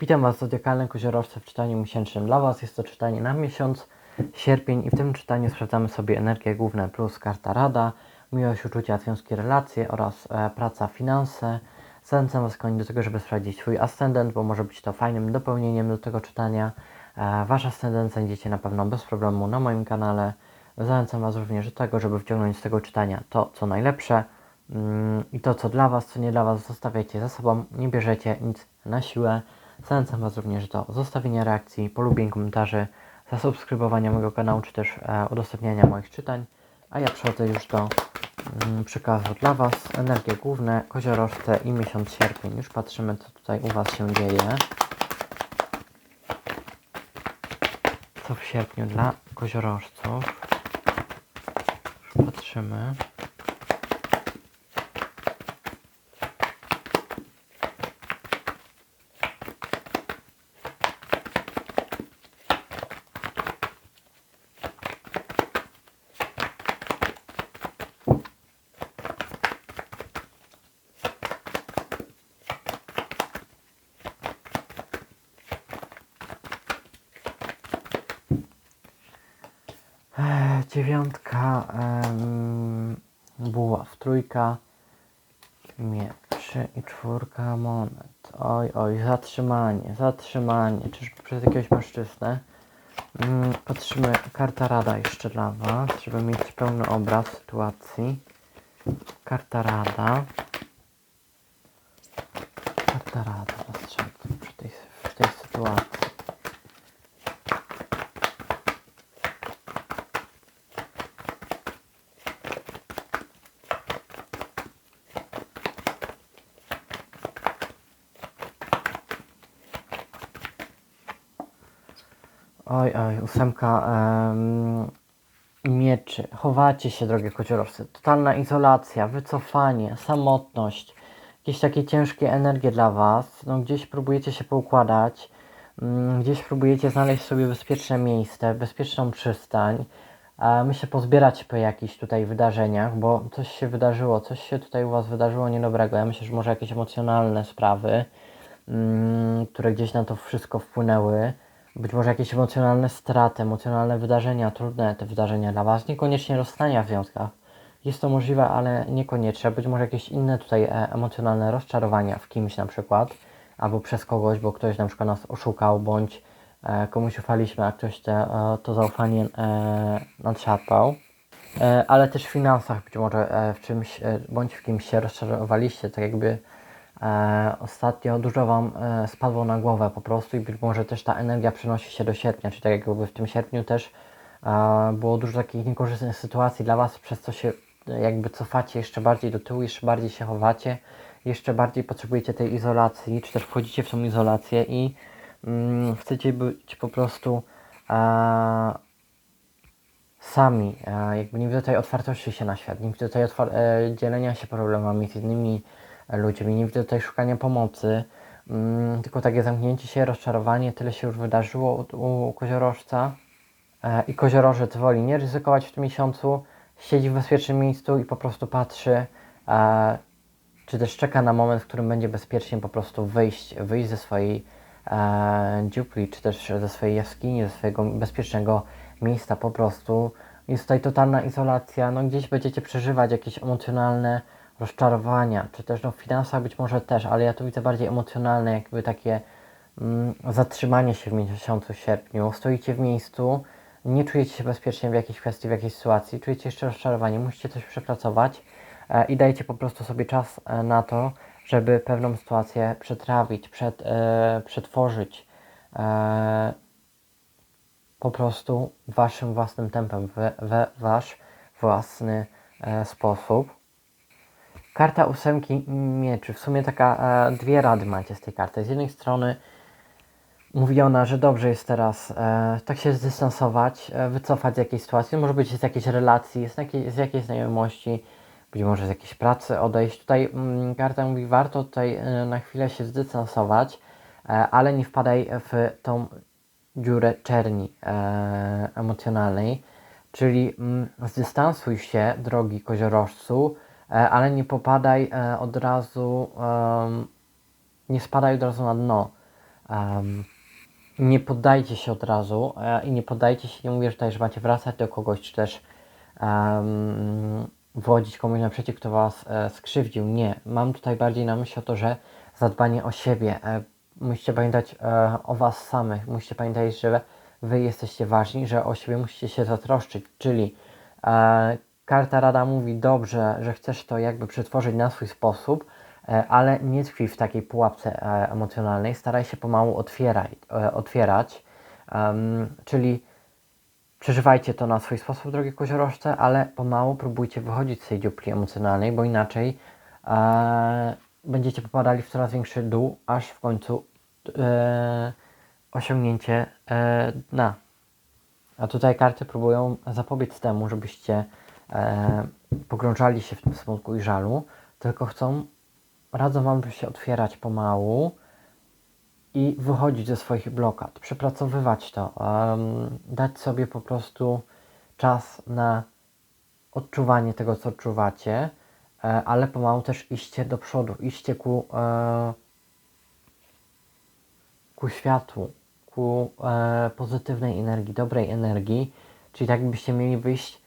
Witam Was, Zodiakalne Koziorożce w czytaniu miesięcznym dla Was. Jest to czytanie na miesiąc sierpień i w tym czytaniu sprawdzamy sobie energię główne plus karta rada, miłość, uczucia, związki, relacje oraz e, praca, finanse. Zachęcam Was koń do tego, żeby sprawdzić swój ascendent, bo może być to fajnym dopełnieniem do tego czytania. E, wasz ascendent znajdziecie na pewno bez problemu na moim kanale. Zachęcam Was również do tego, żeby wciągnąć z tego czytania to, co najlepsze mm, i to, co dla Was, co nie dla Was, zostawiacie za sobą, nie bierzecie nic na siłę. Zachęcam Was również do zostawienia reakcji, polubień, komentarzy, zasubskrybowania mojego kanału, czy też e, udostępniania moich czytań. A ja przechodzę już do mm, przekazu dla Was. Energie główne, koziorożce i miesiąc sierpień. Już patrzymy, co tutaj u Was się dzieje. Co w sierpniu dla koziorożców. Już patrzymy. Dziewiątka, em, buław, trójka, mieczy i czwórka monet. Oj, oj, zatrzymanie, zatrzymanie. Czyż przez jakiegoś mężczyznę? Mm, patrzymy, karta rada jeszcze dla Was, żeby mieć pełny obraz sytuacji. Karta rada. Karta rada, rozstrzygnie przy tej, w tej sytuacji. Oj, oj, ósemka em, mieczy. Chowacie się, drogie kociorowcy. Totalna izolacja, wycofanie, samotność. Jakieś takie ciężkie energie dla Was. No, gdzieś próbujecie się poukładać. mm, Gdzieś próbujecie znaleźć sobie bezpieczne miejsce, bezpieczną przystań. My się pozbierać po jakichś tutaj wydarzeniach, bo coś się wydarzyło, coś się tutaj u Was wydarzyło niedobrego. Ja myślę, że może jakieś emocjonalne sprawy, mm, które gdzieś na to wszystko wpłynęły być może jakieś emocjonalne straty, emocjonalne wydarzenia, trudne te wydarzenia dla Was, niekoniecznie rozstania w związkach. Jest to możliwe, ale niekoniecznie. Być może jakieś inne tutaj e, emocjonalne rozczarowania w kimś na przykład, albo przez kogoś, bo ktoś na przykład nas oszukał, bądź e, komuś ufaliśmy, a ktoś te, e, to zaufanie nadszarpał. Ale też w finansach być może w czymś, bądź w kimś się rozczarowaliście, tak jakby E, ostatnio dużo Wam e, spadło na głowę po prostu i być może też ta energia przenosi się do sierpnia, czyli tak jakby w tym sierpniu też e, było dużo takich niekorzystnych sytuacji dla Was, przez co się e, jakby cofacie jeszcze bardziej do tyłu, jeszcze bardziej się chowacie, jeszcze bardziej potrzebujecie tej izolacji, czy też wchodzicie w tą izolację i mm, chcecie być po prostu e, sami, e, jakby nie widzę tutaj otwartości się na świat, nie widzę otwar- e, dzielenia się problemami z innymi ludźmi, nie widzę tutaj szukania pomocy, mm, tylko takie zamknięcie się, rozczarowanie, tyle się już wydarzyło u, koziorożca e, i koziorożec woli nie ryzykować w tym miesiącu, siedzi w bezpiecznym miejscu i po prostu patrzy, e, czy też czeka na moment, w którym będzie bezpiecznie po prostu wyjść, wyjść ze swojej e, dziupli, czy też ze swojej jaskini, ze swojego bezpiecznego miejsca po prostu. Jest tutaj totalna izolacja, no gdzieś będziecie przeżywać jakieś emocjonalne rozczarowania, czy też no w finansach być może też, ale ja tu widzę bardziej emocjonalne, jakby takie mm, zatrzymanie się w miesiącu sierpniu. Stoicie w miejscu, nie czujecie się bezpiecznie w jakiejś kwestii, w jakiejś sytuacji, czujecie jeszcze rozczarowanie, musicie coś przepracować e, i dajcie po prostu sobie czas e, na to, żeby pewną sytuację przetrawić, przed, e, przetworzyć e, po prostu waszym własnym tempem, we, we wasz własny e, sposób. Karta ósemki mieczy. W sumie taka e, dwie rady macie z tej karty. Z jednej strony mówi ona, że dobrze jest teraz e, tak się zdystansować, e, wycofać z jakiejś sytuacji. Może być z jakiejś relacji, z, jakiej, z jakiejś znajomości, być może z jakiejś pracy odejść. Tutaj mm, karta mówi, warto tutaj e, na chwilę się zdystansować, e, ale nie wpadaj w tą dziurę czerni e, emocjonalnej. Czyli mm, zdystansuj się, drogi koziorożcu, ale nie popadaj e, od razu, nie spadaj od razu na dno. Nie poddajcie się od razu e, i nie poddajcie się, nie mówię tutaj, że macie wracać do kogoś, czy też wchodzić komuś naprzeciw, kto was e, skrzywdził. Nie, mam tutaj bardziej na myśli o to, że zadbanie o siebie. E, musicie pamiętać e, o was samych, musicie pamiętać, że wy jesteście ważni, że o siebie musicie się zatroszczyć, czyli e, karta rada mówi dobrze, że chcesz to jakby przetworzyć na swój sposób, e, ale nie tkwi w takiej pułapce e, emocjonalnej, staraj się pomału otwieraj, e, otwierać, Em, czyli przeżywajcie to na swój sposób, drogie koziorożce, ale pomału próbujcie wychodzić z tej dziupli emocjonalnej, bo inaczej e, będziecie popadali w coraz większy dół, aż w końcu e, osiągnięcie e, dna. A tutaj karty próbują zapobiec temu, żebyście e, pogrążali się w tym smutku i żalu, tylko chcą, radzą Wam, się otwierać pomału i wychodzić ze swoich blokad, przepracowywać to, dać sobie po prostu czas na odczuwanie tego, co odczuwacie, e, ale pomału też iście do przodu, iście ku, e, ku światłu, ku e, pozytywnej energii, dobrej energii, czyli tak byście mieli wyjść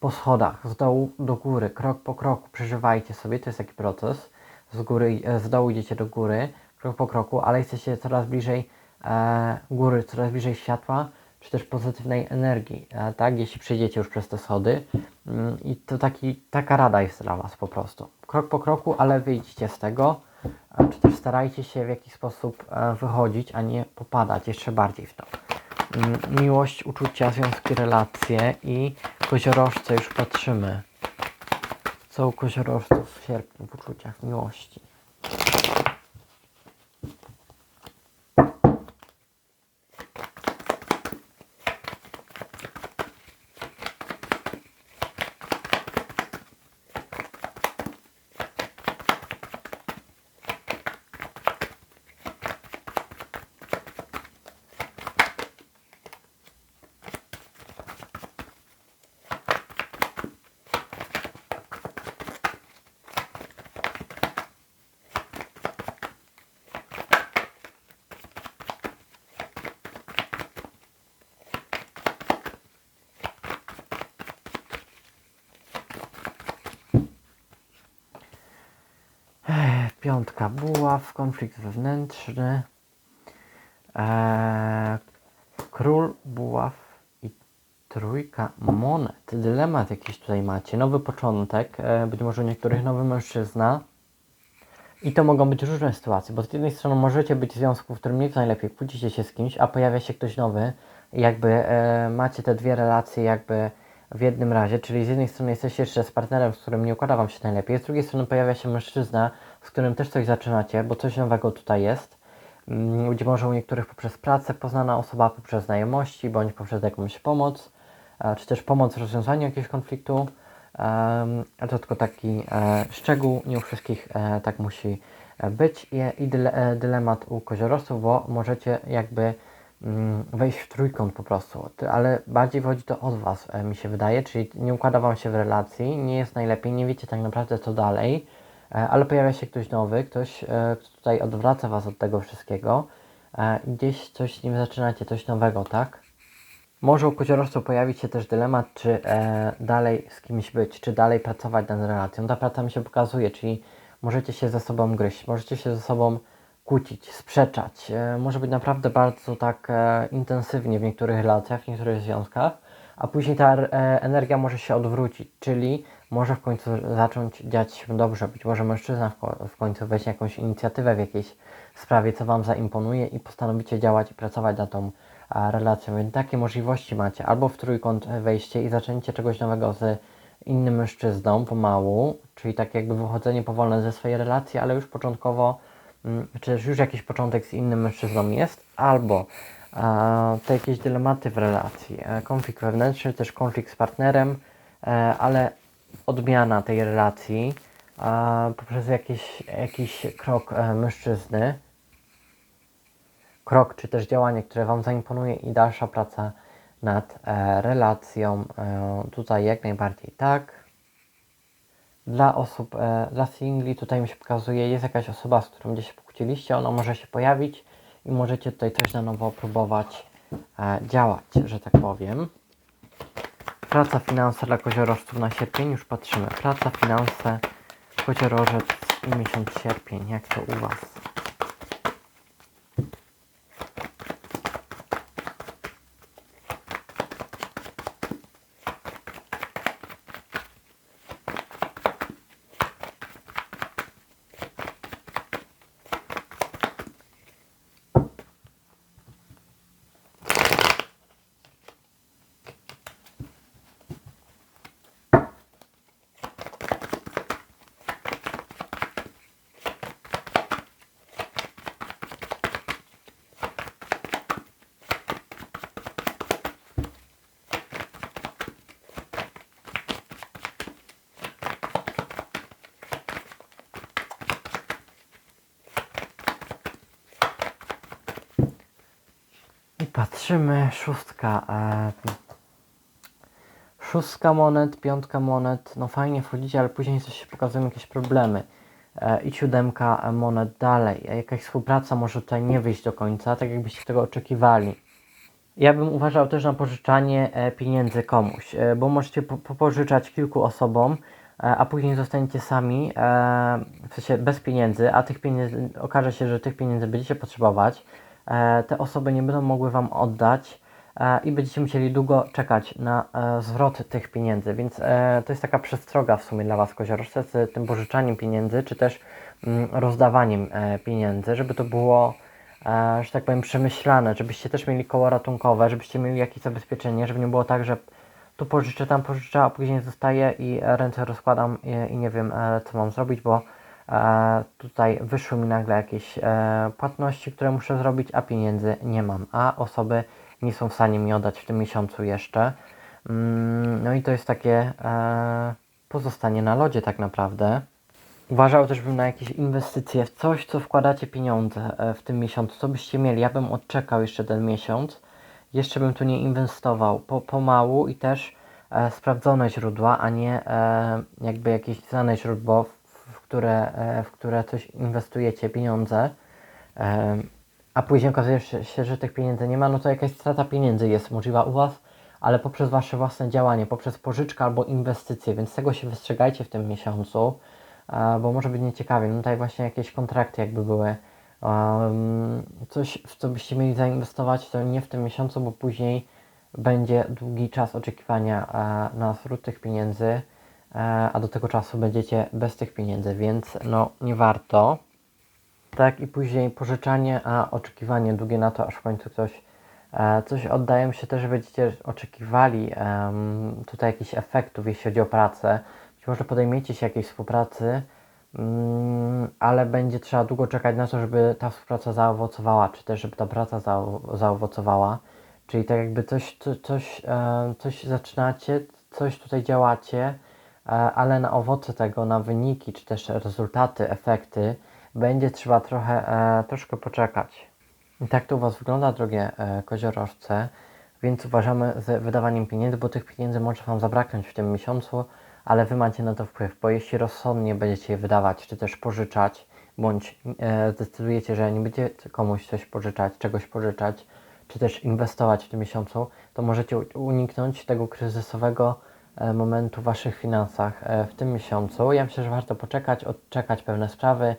po schodach, z dołu do góry, krok po kroku, przeżywajcie sobie, to jest taki proces, z góry, e, z dołu idziecie do góry, krok po kroku, ale jesteście coraz bliżej e, góry, coraz bliżej światła, czy też pozytywnej energii, e, tak, jeśli przejdziecie już przez te schody. Mm, i to taki, taka rada jest dla Was po prostu, krok po kroku, ale wyjdźcie z tego, e, czy też starajcie się w jakiś sposób e, wychodzić, a nie popadać jeszcze bardziej w to. Mm, Miłość, uczucia, związki, relacje i koziorożce już patrzymy. Co u koziorożców w sierpniu w uczuciach miłości? Piątka buław, konflikt wewnętrzny. Eee, król buław i trójka monet. Dylemat jakiś tutaj macie. Nowy początek, e, być może u niektórych nowy mężczyzna. I to mogą być różne sytuacje, bo z jednej strony możecie być w związku, w którym nie najlepiej, kłócicie się z kimś, a pojawia się ktoś nowy. Jakby e, macie te dwie relacje jakby w jednym razie, czyli z jednej strony jesteście jeszcze z partnerem, z którym nie układa Wam się najlepiej, z drugiej strony pojawia się mężczyzna, z którym też coś zaczynacie, bo coś nowego tutaj jest. Mm, Być może u niektórych poprzez pracę poznana osoba, poprzez znajomości, bądź poprzez jakąś pomoc, e, czy też pomoc w rozwiązaniu jakiegoś konfliktu. To tylko taki e, szczegół, nie u wszystkich e, tak musi być. I, i dyle, dylemat u koziorożców, bo możecie jakby mm, wejść w trójkąt po prostu, ale bardziej wychodzi to od Was, e, mi się wydaje, czyli nie układa Wam się w relacji, nie jest najlepiej, nie wiecie tak naprawdę co dalej, e, ale pojawia się ktoś nowy, ktoś, e, kto tutaj odwraca Was od tego wszystkiego i gdzieś coś z nim zaczynacie, coś nowego, tak? Może u koziorożców pojawić się też dylemat, czy dalej z kimś być, czy dalej pracować nad relacją. Ta praca mi się pokazuje, czyli możecie się ze sobą gryźć, możecie się ze sobą kłócić, sprzeczać. E, może być naprawdę bardzo tak e, intensywnie w niektórych relacjach, w niektórych związkach, a później ta e, energia może się odwrócić, czyli może w końcu zacząć dziać się dobrze. Być może mężczyzna w, ko- w końcu weźmie jakąś inicjatywę w jakiejś sprawie, co Wam zaimponuje i postanowicie działać i pracować nad tą relacją. Więc takie możliwości macie. Albo w trójkąt wejście i zaczęcie czegoś nowego z innym mężczyzną pomału, czyli tak jakby wychodzenie powolne ze swojej relacji, ale już początkowo, czy też już jakiś początek z innym mężczyzną jest, albo te jakieś dylematy w relacji, e, konflikt wewnętrzny, też konflikt z partnerem, e, ale odmiana tej relacji poprzez jakiś, jakiś krok e, mężczyzny, krok czy też działanie, które Wam zaimponuje i dalsza praca nad relacją. Tutaj jak najbardziej tak. Dla osób, e, dla singli tutaj mi się pokazuje, jest jakaś osoba, z którą gdzieś się pokłóciliście, ona może się pojawić i możecie tutaj coś na nowo próbować e, działać, że tak powiem. Praca, finanse dla koziorożców na sierpień, już patrzymy. Praca, finanse, koziorożec i miesiąc sierpień, jak to u Was? Patrzymy, szóstka. E, szóstka monet, piątka monet, no fajnie wchodzicie, ale później coś się pokazują jakieś problemy. E, I siódemka monet dalej. E, Jakaś współpraca może tutaj nie wyjść do końca, tak jakbyście tego oczekiwali. Ja bym uważał też na pożyczanie e, pieniędzy komuś, e, bo możecie po, popożyczać kilku osobom, e, a później zostaniecie sami, e, w sensie bez pieniędzy, a tych pieniędzy, okaże się, że tych pieniędzy będziecie potrzebować. E, te osoby nie będą mogły Wam oddać e, i będziecie musieli długo czekać na e, zwrot tych pieniędzy, więc to jest taka przestroga w sumie dla Was, koziorożce, z tym pożyczaniem pieniędzy, czy też mm, rozdawaniem pieniędzy, żeby to było że tak powiem, przemyślane, żebyście też mieli koło ratunkowe, żebyście mieli jakieś zabezpieczenie, żeby nie było tak, że tu pożyczę, tam pożyczę, a później zostaję i ręce rozkładam i, i nie wiem, co mam zrobić, bo tutaj wyszły mi nagle jakieś e, płatności, które muszę zrobić, a pieniędzy nie mam, a osoby nie są w stanie mi oddać w tym miesiącu jeszcze. Mm, no i to jest takie e, pozostanie na lodzie tak naprawdę. Uważał też bym na jakieś inwestycje w coś, co wkładacie pieniądze e, w tym miesiącu, co byście mieli. Ja bym odczekał jeszcze ten miesiąc, jeszcze bym tu nie inwestował po, pomału i też e, sprawdzone źródła, a nie e, jakby jakieś znane źródło, które, e, w które coś inwestujecie pieniądze, e, a później okazuje się, że tych pieniędzy nie ma, no to jakaś strata pieniędzy jest możliwa u Was, ale poprzez Wasze własne działanie, poprzez pożyczkę albo inwestycje, więc tego się wystrzegajcie w tym miesiącu e, bo może być nieciekawie. No tutaj właśnie jakieś kontrakty jakby były. Coś, w co byście mieli zainwestować, to nie w tym miesiącu, bo później będzie długi czas oczekiwania na zwrot tych pieniędzy, a do tego czasu będziecie bez tych pieniędzy, więc no nie warto. Tak i później pożyczanie, a oczekiwanie długie na to, aż w końcu ktoś e, coś oddają się też, będziecie oczekiwali em, tutaj jakichś efektów, jeśli chodzi o pracę. Być może podejmiecie się jakiejś współpracy, mm, ale będzie trzeba długo czekać na to, żeby ta współpraca zaowocowała, czy też żeby ta praca zaow- zaowocowała. Czyli tak jakby coś, co, coś, e, coś zaczynacie, coś tutaj działacie, e, ale na owoce tego, na wyniki, czy też rezultaty, efekty, będzie trzeba trochę, e, troszkę poczekać. I tak to u Was wygląda, drogie e, koziorożce, więc uważamy z wydawaniem pieniędzy, bo tych pieniędzy może Wam zabraknąć w tym miesiącu, ale Wy macie na to wpływ, bo jeśli rozsądnie będziecie je wydawać, czy też pożyczać, bądź e, zdecydujecie, że nie będziecie komuś coś pożyczać, czegoś pożyczać, czy też inwestować w tym miesiącu, to możecie uniknąć tego kryzysowego e, momentu w Waszych finansach e, w tym miesiącu. Ja myślę, że warto poczekać, odczekać pewne sprawy,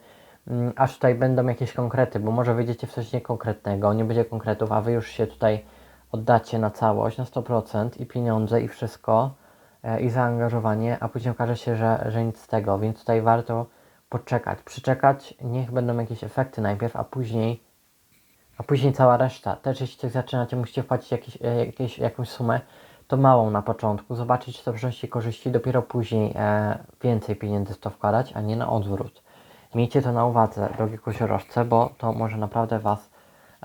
mm, aż tutaj będą jakieś konkrety, bo może wyjdziecie w coś niekonkretnego, nie będzie konkretów, a Wy już się tutaj oddacie na całość, na 100% i pieniądze i wszystko e, i zaangażowanie, a później okaże się, że, że nic z tego, więc tutaj warto poczekać, przyczekać, niech będą jakieś efekty najpierw, a później a później cała reszta. Też jeśli coś zaczynacie, musicie wpłacić jakieś, e, jakieś, jakąś sumę, to małą na początku, zobaczyć, czy to przynosi korzyści, dopiero później e, więcej pieniędzy w to wkładać, a nie na odwrót. Miejcie to na uwadze, drogie koziorożce, bo to może naprawdę was,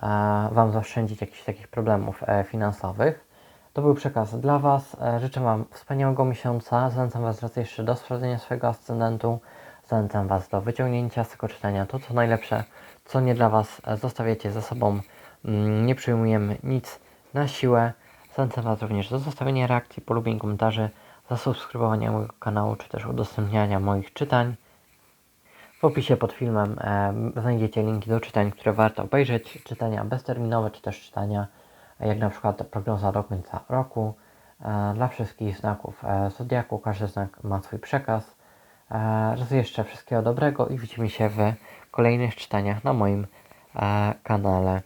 e, Wam zaoszczędzić jakichś takich problemów e, finansowych. To był przekaz dla Was. E, życzę Wam wspaniałego miesiąca. Zachęcam Was raz jeszcze do sprawdzenia swojego ascendentu. Zachęcam Was do wyciągnięcia z tego czytania to, co najlepsze, co nie dla Was. E, Zostawiacie za sobą. Mm, Nie przyjmujemy nic na siłę. Zachęcam Was również do zostawienia reakcji, polubień, komentarzy, zasubskrybowania mojego kanału, czy też udostępniania moich czytań. W opisie pod filmem e, znajdziecie linki do czytań, które warto obejrzeć. Czytania bezterminowe, czy też czytania jak na przykład prognoza do końca roku. E, dla wszystkich znaków e, Zodiaku każdy znak ma swój przekaz. E, raz jeszcze wszystkiego dobrego i widzimy się w kolejnych czytaniach na moim e, kanale.